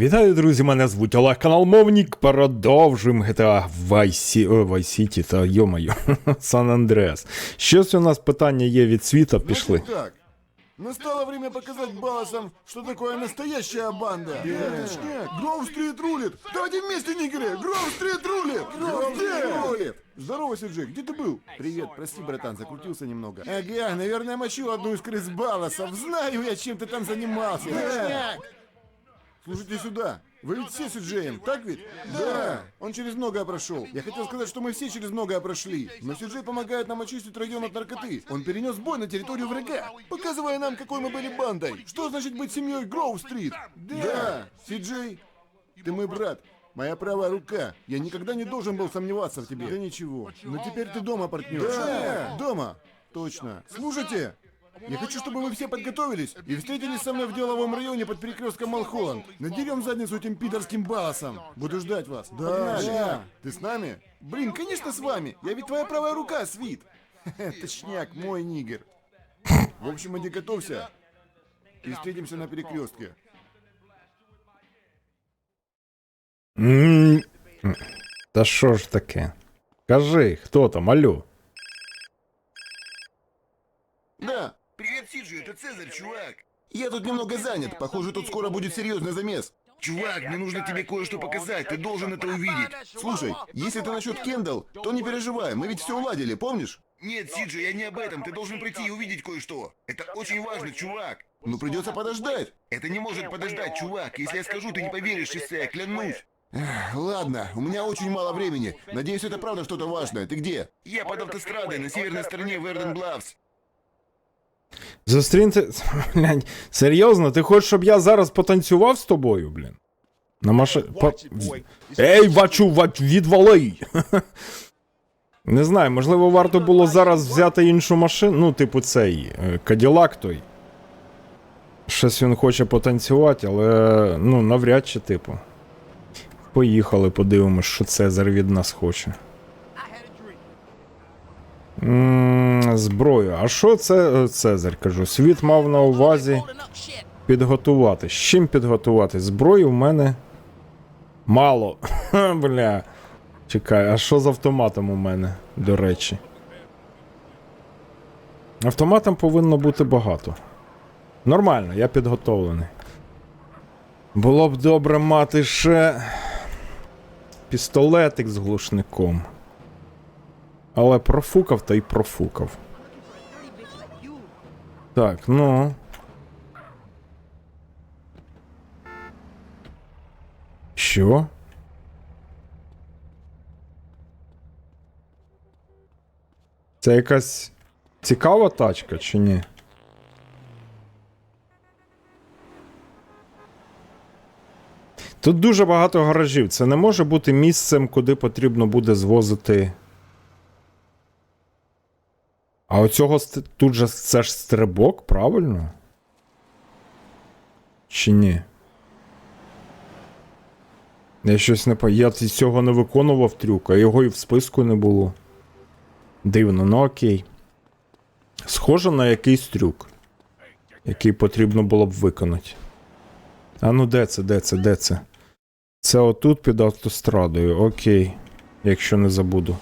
Вітаю, друзі! Мене звуть Олег Канал Мовнік. Продовжуємо GTA Vice, о, Vice City та йомаю, Сан Андреас. Щось у нас питання є від світа, пішли. Значит так. Настало время показать баласам, что такое настоящая банда. Точняк. Гроув-стрит рулит. Давайте вместе, нигеры. Гроув-стрит рулит. Гроув-стрит рулит. Здорово, Сиджи, где ты был? Привет, прости, братан, закрутился немного. Ага, наверное, мочил одну из крыс баласов. Знаю я, чем ты там занимался. Точняк. Слушайте сюда. Вы ведь все с Сиджеем, так ведь? Да. Он через многое прошел. Я хотел сказать, что мы все через многое прошли. Но Сиджей помогает нам очистить район от наркоты. Он перенес бой на территорию врага, показывая нам, какой мы были бандой. Что значит быть семьей Гроув-стрит? Да. Сиджей, ты мой брат. Моя правая рука. Я никогда не должен был сомневаться в тебе. Да ничего. Но теперь ты дома, партнер. Да, дома. Точно. Слушайте, я хочу, чтобы вы все подготовились и встретились со мной в деловом районе под перекрестком Малхолланд. Надерем задницу этим пидорским басом. Буду ждать вас. Да, да. Ты с нами? Блин, конечно с вами. Я ведь твоя правая рука, Свит. Точняк, мой нигер. В общем, иди готовься. И встретимся на перекрестке. М, Та що ж таке? Кажи, хто там, алло? Да. Привет, Сиджи, это Цезарь, чувак. Я тут немного занят. Похоже, тут скоро будет серьезный замес. Чувак, мне нужно тебе кое-что показать, ты должен это увидеть. Слушай, если ты насчет Кендалл, то не переживай, мы ведь все уладили, помнишь? Нет, Сиджи, я не об этом, ты должен прийти и увидеть кое-что. Это очень важно, чувак. Ну придется подождать. Это не может подождать, чувак. Если я скажу, ты не поверишь, часы, я клянусь. Эх, Ладно, у меня очень мало времени. Надеюсь, это правда что-то важное. Ты где? Я под автострадой на северной стороне Верден Блавс. Зустріньте. Блядь, серйозно, ти хочеш, щоб я зараз потанцював з тобою, блін? На машині. По... Ей, бачу, ва- відвали! Не знаю, можливо, варто було зараз взяти іншу машину. Ну, типу, цей е, Каділак той. Щось він хоче потанцювати, але ну, навряд чи, типу. Поїхали, подивимось, що Цезар від нас хоче. М, Зброю. А що це е, Цезарь? Кажу, світ мав на увазі підготувати. З чим підготувати? Зброї в мене мало. Бля. Чекай, а що з автоматом у мене, до речі? Автоматом повинно бути багато. Нормально, я підготовлений. Було б добре мати ще пістолетик з глушником. Але профукав та й профукав. Так, ну. Що? Це якась цікава тачка чи ні? Тут дуже багато гаражів. Це не може бути місцем, куди потрібно буде звозити. А оцього тут же це ж стрибок, правильно? Чи ні? Я щось не. Я цього не виконував трюк, а його і в списку не було. Дивно, ну окей. Схоже на якийсь трюк, який потрібно було б виконати. А ну де це, де це, де це? Це отут під автострадою, окей. Якщо не забуду.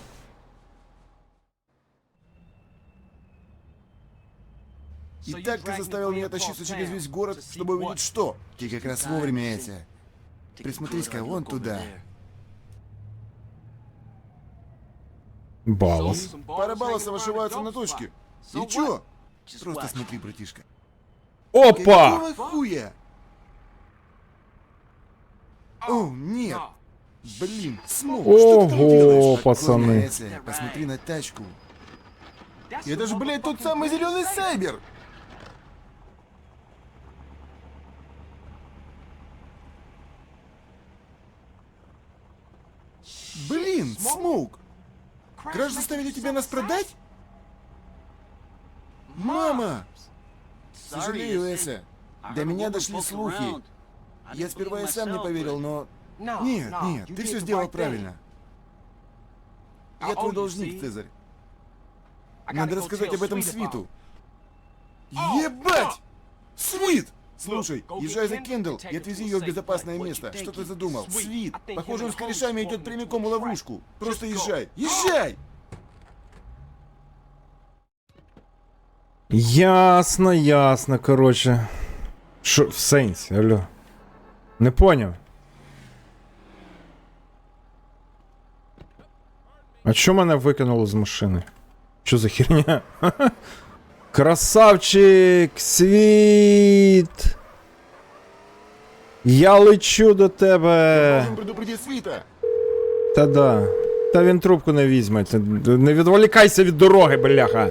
И так ты заставил меня тащиться через весь город, чтобы увидеть что? Ты как раз вовремя эти. Присмотрись-ка вон туда. Балас. Пара балласов ошиваются на точке. И чё? Просто смотри, братишка. Опа! Какого хуя? О, нет. Блин, Смоук, что ты там делаешь? пацаны. Посмотри на тачку. Это же, блядь, тот самый зеленый сайбер. Блин, Смоук! Краш заставили тебя нас продать? Мама! Сожалею, Эсса. До меня дошли слухи. Я сперва и сам не поверил, но... Нет, нет, ты все сделал правильно. Я твой должник, Цезарь. Надо рассказать об этом Свиту. Ебать! Свит! Слушай, езжай за Кендалл и отвези ее в безопасное место. Что ты задумал? Свит. Похоже, он с корешами идет прямиком в ловушку. Просто езжай. Езжай! Ясно, ясно, коротше. Що, в сенсі, алло. Не поняв. А чо мене викинуло з машини? Що за херня? Красавчик, світ! Я лечу до тебе. Та да. Та він трубку не візьме. Не відволікайся від дороги, бляха.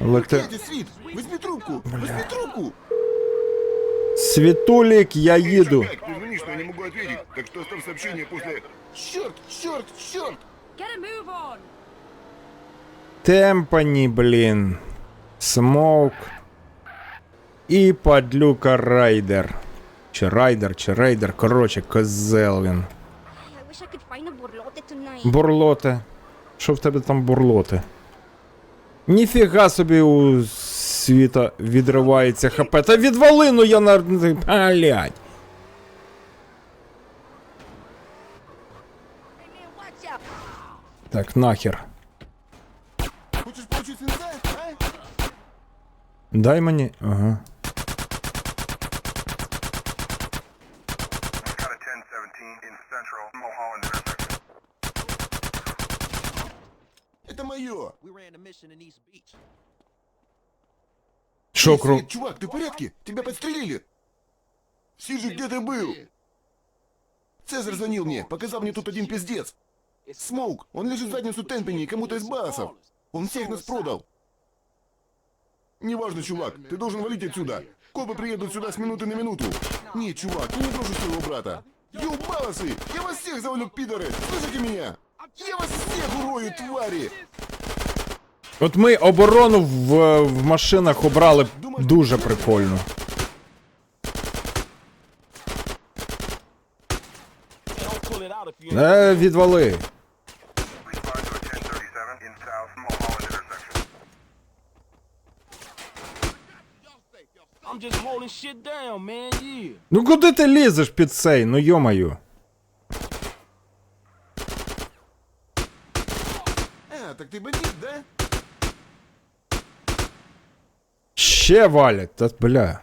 Лете... Где Свит? Возьми трубку. Возьми трубку. Світулік, я їду. Я не могу ответить. Так что оставь сообщение после... Черт, черт, черт. Get a move on! Темпані, блін. Смоук. І падлюка Райдер. Чи Райдер, чи Рейдер, коротше, козел він. I wish I could find a borlote tonight. Бурлоте. Що в тебе там бурлоте? Ніфіга собі у світа відривається хп. Та відвали, ну я на. Блять. Так, нахер. Дай мені. Ага. Got a 1017 in central Mulholland intersection. Это мое. Эй, кру. Чувак, ты в порядке? Тебя подстрелили. Сижи, где ты был? Цезарь звонил мне, показал мне тут один пиздец. Смоук, он лежит в задницу Темпени кому-то из басов. Он всех нас продал. Неважно, чувак, ты должен валить отсюда. Копы приедут сюда с минуты на минуту. Нет, чувак, ты не брошу своего брата. Юбалосы! Я вас всех завалю, пидоры! Слышите меня? Я вас всех урою, твари! От ми оборону в, в машинах обрали дуже прикольно. Don't pull it out if you Е, відвали. Ну куди ти лізеш під цей? Ну йомаю. А, так ты бандит, да? Ще валять, та бля.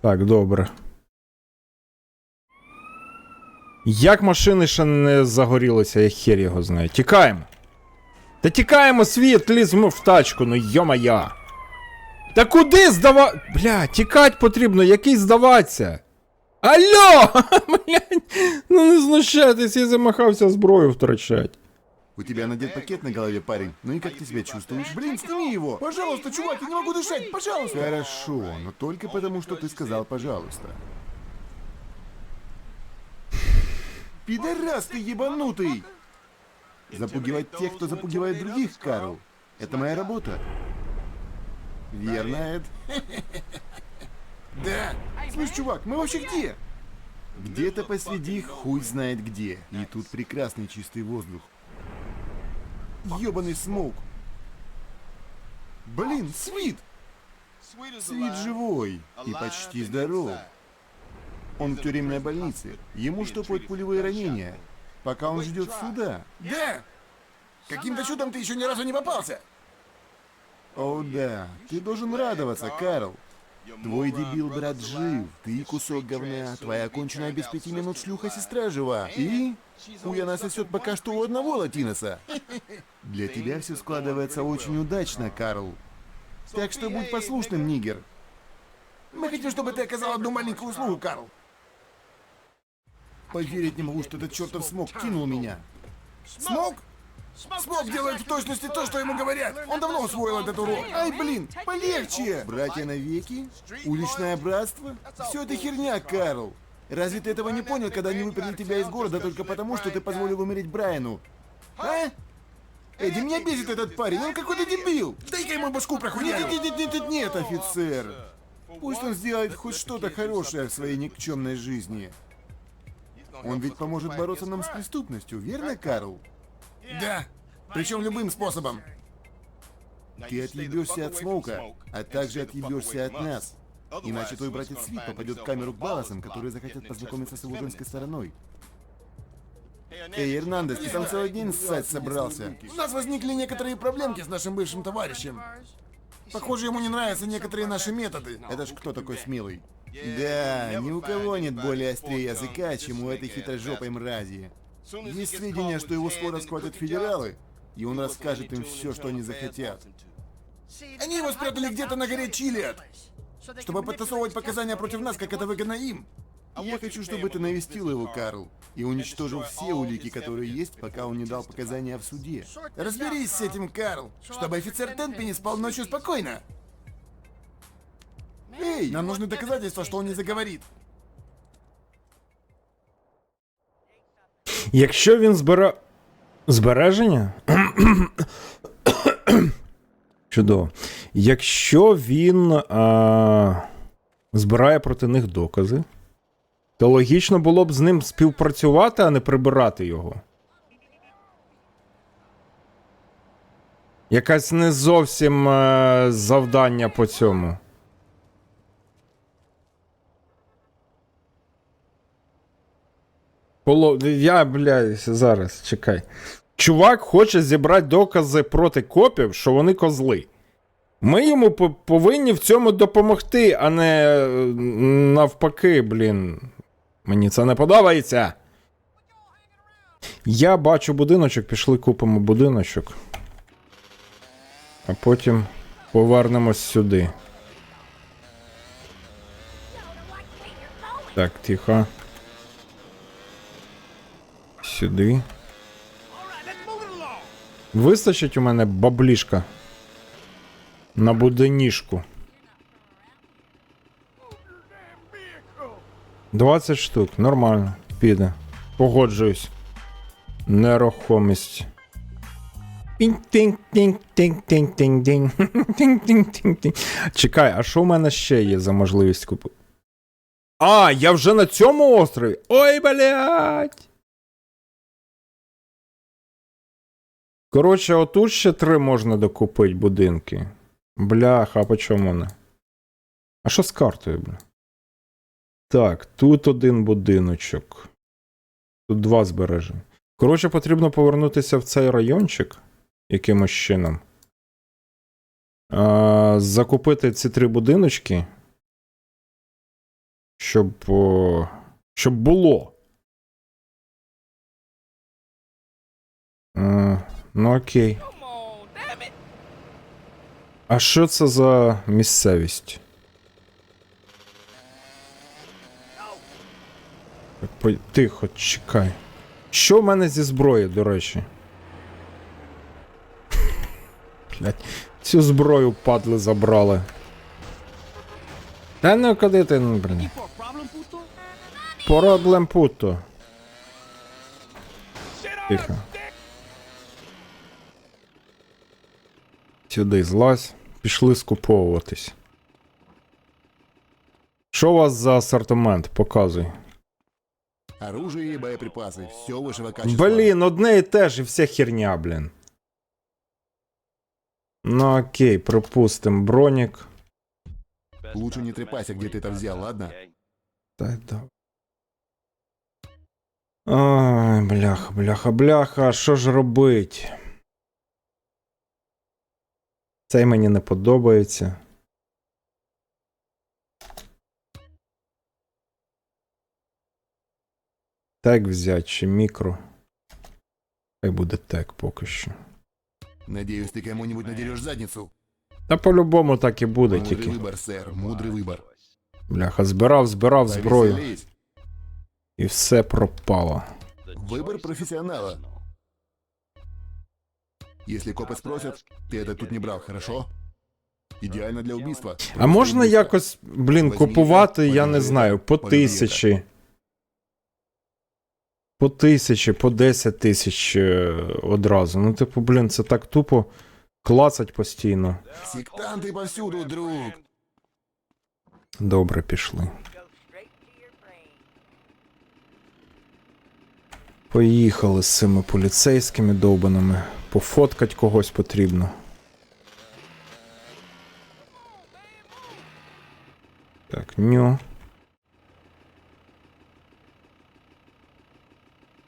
Так, добре. Як машини ще не загорілися, я хер його знаю. Тікаємо. Та тікаємо, світ, ліземо в тачку, ну йо-моя. Та куди здава... Бля, тікать потрібно, який здаватися? Алло! Блядь, ну не знущайтесь, я замахався зброю втрачать. У тебя надет пакет на голове, парень. Ну и как ты себя чувствуешь? Блин, сними его! Пожалуйста, чувак, я не могу дышать, пожалуйста! Хорошо, но только потому, что ты сказал «пожалуйста». Пидорас ты ебанутый! Запугивать тех, кто запугивает других, Карл. Это моя работа. Верно, Эд? Да. Слышь, чувак, мы вообще где? Где-то посреди хуй знает где. И тут прекрасный чистый воздух. Ёбаный смоук. Блин, Свит! Свит живой и почти здоров. Он в тюремной больнице. Ему штопают пулевые ранения, пока он ждет суда. Да! Каким-то чудом ты еще ни разу не попался! О да, ты должен радоваться, Карл. Твой дебил брат жив, ты кусок говна, твоя конченая без пяти минут шлюха сестра жива. И хуя она сосет пока что у одного латиноса. Для тебя все складывается очень удачно, Карл. Так что будь послушным, нигер. Мы хотим, чтобы ты оказал одну маленькую услугу, Карл. Поверить не могу, что этот чертов смог кинул меня. Смог? Смог делает в точности то, что ему говорят. Он давно усвоил этот урок. Ай, блин, полегче. Братья навеки? Уличное братство? Все это херня, Карл. Разве ты этого не понял, когда они выперли тебя из города только потому, что ты позволил умереть Брайану? А? Эдди, меня бесит этот парень, он какой-то дебил. Дай-ка ему башку прохуярю. Нет, нет, нет, нет, нет, нет, офицер. Пусть он сделает хоть что-то хорошее в своей никчемной жизни. Он ведь поможет бороться нам с преступностью, верно, Карл? Да, причем любым способом. Ты отъебешься от Смоука, а также отъебешься от нас. Иначе твой братец Свит попадет в камеру к Балласам, которые захотят познакомиться с его женской стороной. Эй, Эрнандес, ты там целый день ссать собрался. У нас возникли некоторые проблемки с нашим бывшим товарищем. Похоже, ему не нравятся некоторые наши методы. Это ж кто такой смелый? Да, ни у кого нет более острее языка, чем у этой хитрожопой мрази. Есть сведения, что его скоро схватят федералы, и он расскажет им все, что они захотят. Они его спрятали где-то на горе Чилиад, чтобы подтасовывать показания против нас, как это выгодно им. Я хочу, чтобы ты навестил его, Карл, и уничтожил все улики, которые есть, пока он не дал показания в суде. Разберись с этим, Карл, чтобы офицер Тенпи не спал ночью спокойно. Эй, нам нужны доказательства, что он не заговорит. Якщо він збере. Збереження? Чудово. Якщо він а... збирає проти них докази, то логічно було б з ним співпрацювати, а не прибирати його. Якась не зовсім е, завдання по цьому. Поло... Я, блядь, зараз, чекай. Чувак хоче зібрати докази проти копів, що вони козли. Ми йому по- повинні в цьому допомогти, а не е, навпаки, блін. Мені це не подобається. Я бачу будиночок, пішли купимо будиночок. А потім повернемось сюди. Так, тихо. Сюди. Вистачить у мене баблішка. На будинішку. 20 штук, нормально, піде. Погоджуюсь. Нерухомість. Чекай, а що в мене ще є за можливість купити? А, я вже на цьому острові. Ой, блядь. Коротше, отут ще три можна докупити будинки. Бляха, а по чому вони? А що з картою, бля? Так, тут один будиночок. Тут два збережені. Коротше, потрібно повернутися в цей райончик якимось чином. А, закупити ці три будиночки. Щоб. Щоб було. А, ну окей. А що це за місцевість? Тихо, чекай. Що в мене зі зброї, до речі? Блять, цю зброю падли забрали. Та ну куди ти, ну, блін. Проблем путо. Тихо. Сюди злазь. Пішли скуповуватись. Що у вас за асортимент? Показуй. Оружие и боеприпасы. Все высшего качества. Блін, одне і те ж і вся херня, блін. Ну окей, припустим, бронік. Лучше не трепайся, где ты это взял, ладно? Та да. Ой, бляха, бляха, бляха, що ж робить? Цей мені не подобається. Тег взять чи мікро. Хай буде тег поки що. Надеюсь, ты кому-нибудь надерешь задницу. Та по-любому так і буде, Мудрый тільки. выбор, сэр, мудрый выбор. Бляха, збирав, збирав зброю. Повеселись. І все пропало. Выбор профессионала. Если копы спросят, ты это тут не брал, хорошо? Идеально для убийства. А можна Убийство. якось, блін, Возьми купувати, це, я полюби не це, знаю, по полюби тисячі. По тисячі, по 10 тисяч е, одразу. Ну, типу, блін, це так тупо клацать постійно. Сектанты повсюду, друг. Добре, пішли. Поїхали з цими поліцейськими довбаними. Типу, пофоткати когось потрібно. Так, ню.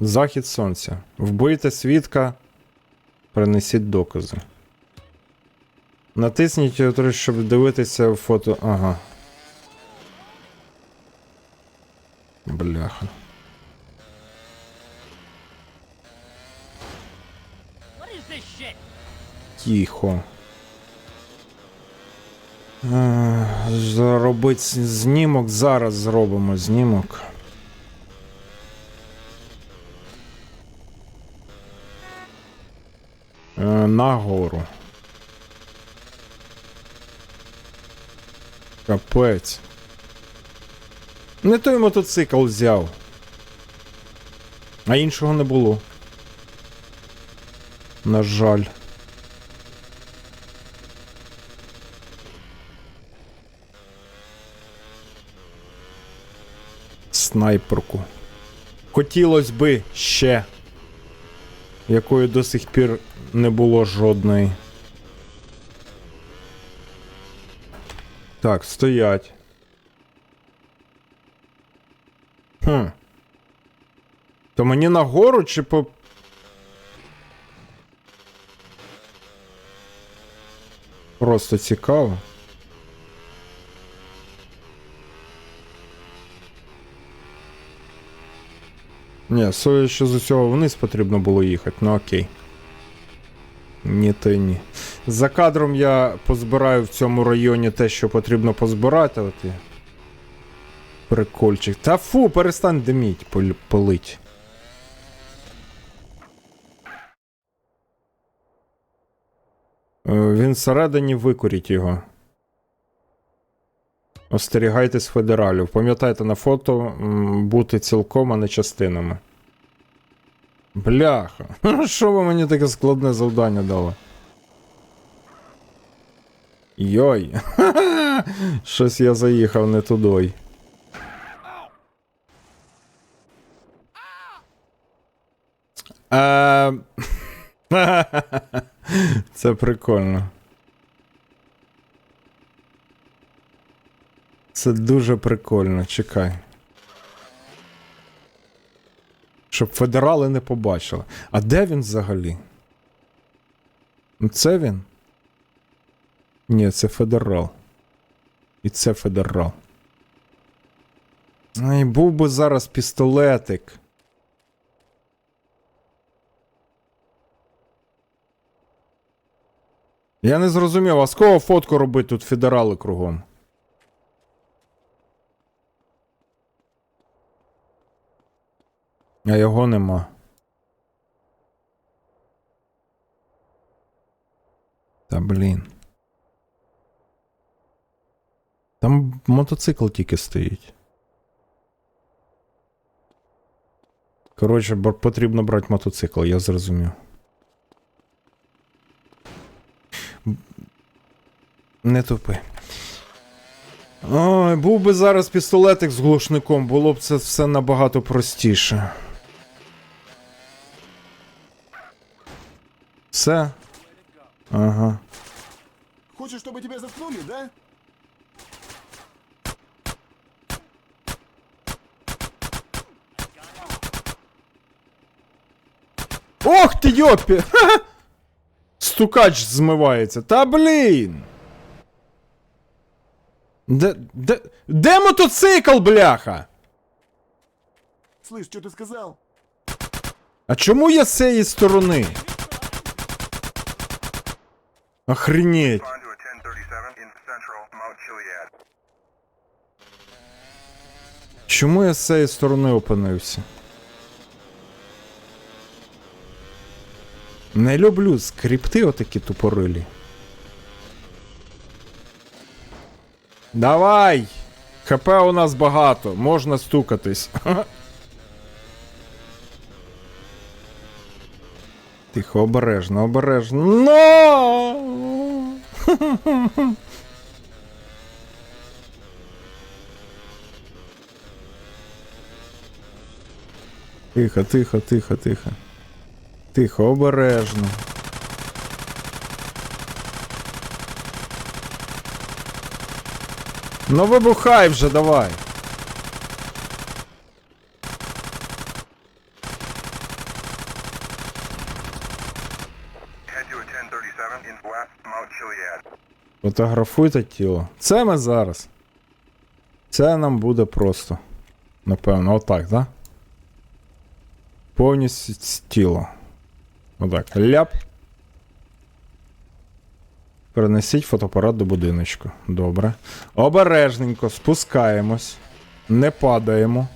Захід сонця. Вбийте свідка, принесіть докази. Натисніть, щоб дивитися фото. Ага. Бляха. Тихо. Е, Зробить знімок. Зараз зробимо знімок. Е, Нагору. Капець. Не той мотоцикл взяв. А іншого не було. На жаль. Снайперку. Хотілося би ще, якої до сих пір не було жодної. Так, стоять. Хм. То мені нагору чи по. Просто цікаво. Ні, що з усього вниз потрібно було їхати, ну окей. Ні, то ні. За кадром я позбираю в цьому районі те, що потрібно позбирати. От і... Прикольчик. Та фу, перестань диміть, пол- полить. Е, Він всередині викуріть його. Остерігайтесь федералів. Пам'ятайте на фото бути цілком, а не частинами. Бляха. Що ви мені таке складне завдання дали? Йой. Щось я заїхав не тудой. Е, Це прикольно. Це дуже прикольно, чекай. Щоб федерали не побачили. А де він взагалі? Це він? Ні, це федерал. І це федерал. Ай, був би зараз пістолетик. Я не зрозумів, а з кого фотку робити тут федерали кругом? А його нема. Та блін. Там мотоцикл тільки стоїть. Коротше, потрібно брати мотоцикл, я зрозумів. Не тупи. Ой, був би зараз пістолетик з глушником, було б це все набагато простіше. Все? Ага. Хочешь, чтобы тебя заткнули, да? Ох ти йопі! Ха-ха! Стукач змивається. Та блін! Де, де, де мотоцикл, бляха? Слышь, что ты сказал? А чому я з цієї сторони? Chiliad. Чому я з цієї сторони опинився? Не люблю скрипти отакі тупорилі. Давай! ХП у нас багато, можна стукатись. Тихо, обережно, обережно. Но! Тихо, тихо, тихо, тихо. Тихо, обережно. Ну вибухай вже, давай. Фотографуйте тіло. Це ми зараз. Це нам буде просто. Напевно, отак, так? Повністю тіло. Отак. Ляп. Перенесіть фотоапарат до будиночку. Добре. Обережненько спускаємось. Не падаємо.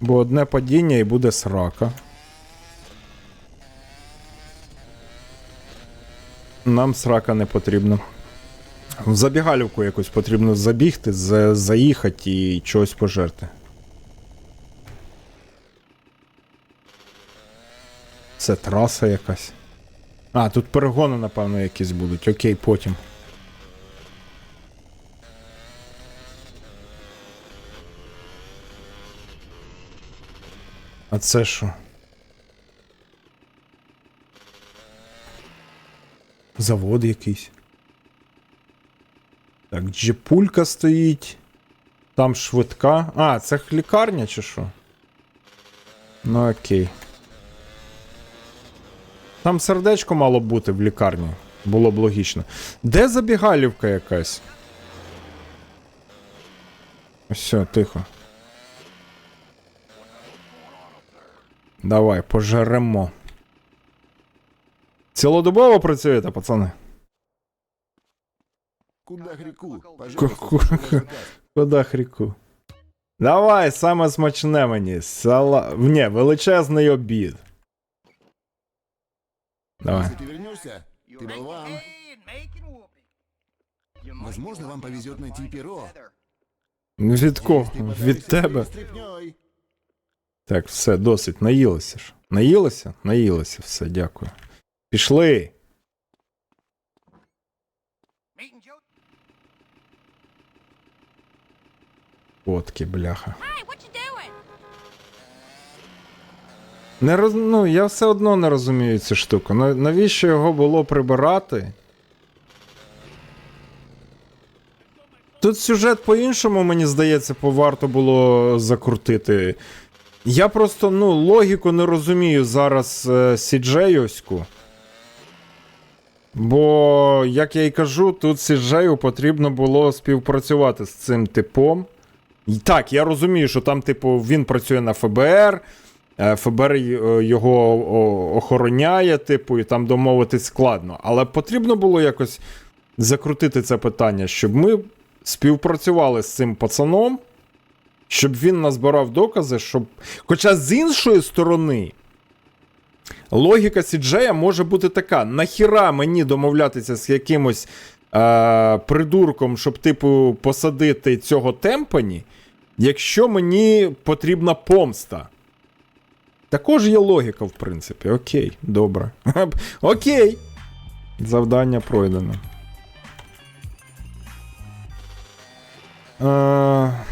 Бо одне падіння і буде срака. Нам срака не потрібна. В забігалівку якось потрібно забігти, за- заїхати і чогось пожерти. Це траса якась. А, тут перегони, напевно, якісь будуть. Окей, потім. А це що? Завод якийсь. Так, джипулька стоїть. Там швидка. А, це лікарня чи що? Ну окей. Там сердечко мало бути в лікарні. Було б логічно. Де забігалівка якась? Все, тихо. Давай, пожеремо. Цілодобово працюєте, пацани? Куда греку? Ку- Пожалуйста, ку- свой заказ. Куда хріку? Давай, саме смачне мені. Сала. Ні, величезний обід. Давай. Если ты вернешься, ты болван. Возможно, вам повезет найти перо. Від кого? Ты Від подаришься тебе. своей стряпнёй. Так, все, досить. Наїлися ж. Наїлися? Наїлися, все, дякую. Пішли. Фотки, бляха. Не роз... Ну, я все одно не розумію цю штуку. На- Навіщо його було прибирати? Тут сюжет по-іншому, мені здається, поварто було закрутити. Я просто, ну, логіку не розумію зараз е, Сіджейовську. Бо, як я й кажу, тут Сіджею потрібно було співпрацювати з цим типом. І Так, я розумію, що там, типу, він працює на ФБР, е, ФБР е, його охороняє, типу, і там домовитись складно. Але потрібно було якось закрутити це питання, щоб ми співпрацювали з цим пацаном, щоб він назбирав докази, щоб. Хоча з іншої сторони. Логіка Сіджея може бути така: нахіра мені домовлятися з якимось е, придурком, щоб, типу, посадити цього темпані, якщо мені потрібна помста. Також є логіка, в принципі. Окей, добре. Окей. Завдання пройдено. Е...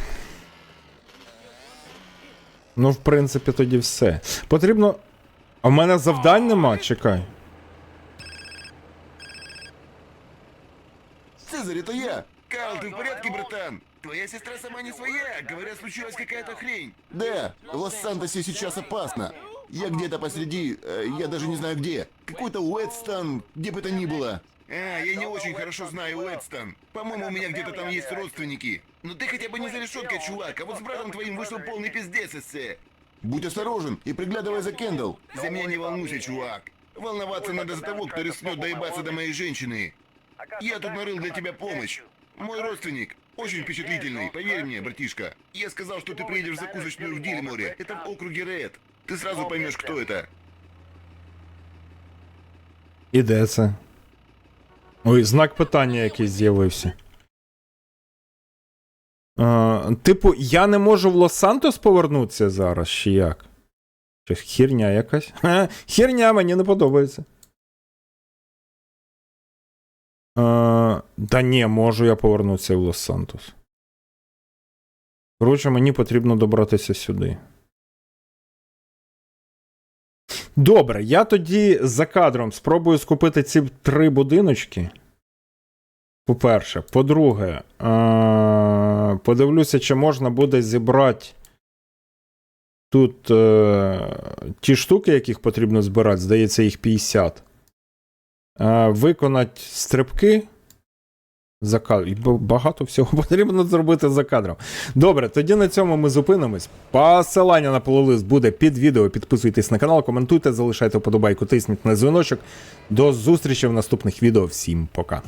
Ну, в принципі, тоді все. Потрібно. А в мене завдань нема, чекай. Цезарь, это я. Карл, ты в порядке, братан? Твоя сестра сама не своя. Говорят, случилась какая-то хрень. Да, в Лос-Сантосе сейчас опасно. Я где-то посреди, э, я даже не знаю где. Какой-то Уэдстон, где бы то ни было. А, я не очень хорошо знаю Уэдстон. По-моему, у меня где-то там есть родственники. Но ты хотя бы не за решеткой, чувак. А вот с братом твоим вышел полный пиздец, эссе. Будь осторожен и приглядывай за Кендалл. За меня не волнуйся, чувак. Волноваться надо за того, кто рискнет доебаться до моей женщины. Я тут нарыл для тебя помощь. Мой родственник. Очень впечатлительный, поверь мне, братишка. Я сказал, что ты приедешь в закусочную в Дильморе. Это в округе Ред. Ты сразу поймешь, кто это. І де це? Ой, знак питання якийсь з'явився. Типу, я не можу в Лос-Сантос повернутися зараз, чи як? Чи хірня якась? Ха, хірня мені не подобається. Та ні, можу я повернутися в Лос-Сантос. Коротше, мені потрібно добратися сюди. Добре, я тоді за кадром спробую скупити ці три будиночки. По-перше. По-друге, е- подивлюся, чи можна буде зібрати тут е- ті штуки, яких потрібно збирати, здається, їх 50. Е- виконати стрибки. За кадр. І багато всього потрібно зробити за кадром. Добре, тоді на цьому ми зупинимось. Посилання на плейлист буде під відео. Підписуйтесь на канал, коментуйте, залишайте вподобайку, тисніть на дзвіночок. До зустрічі в наступних відео. Всім пока.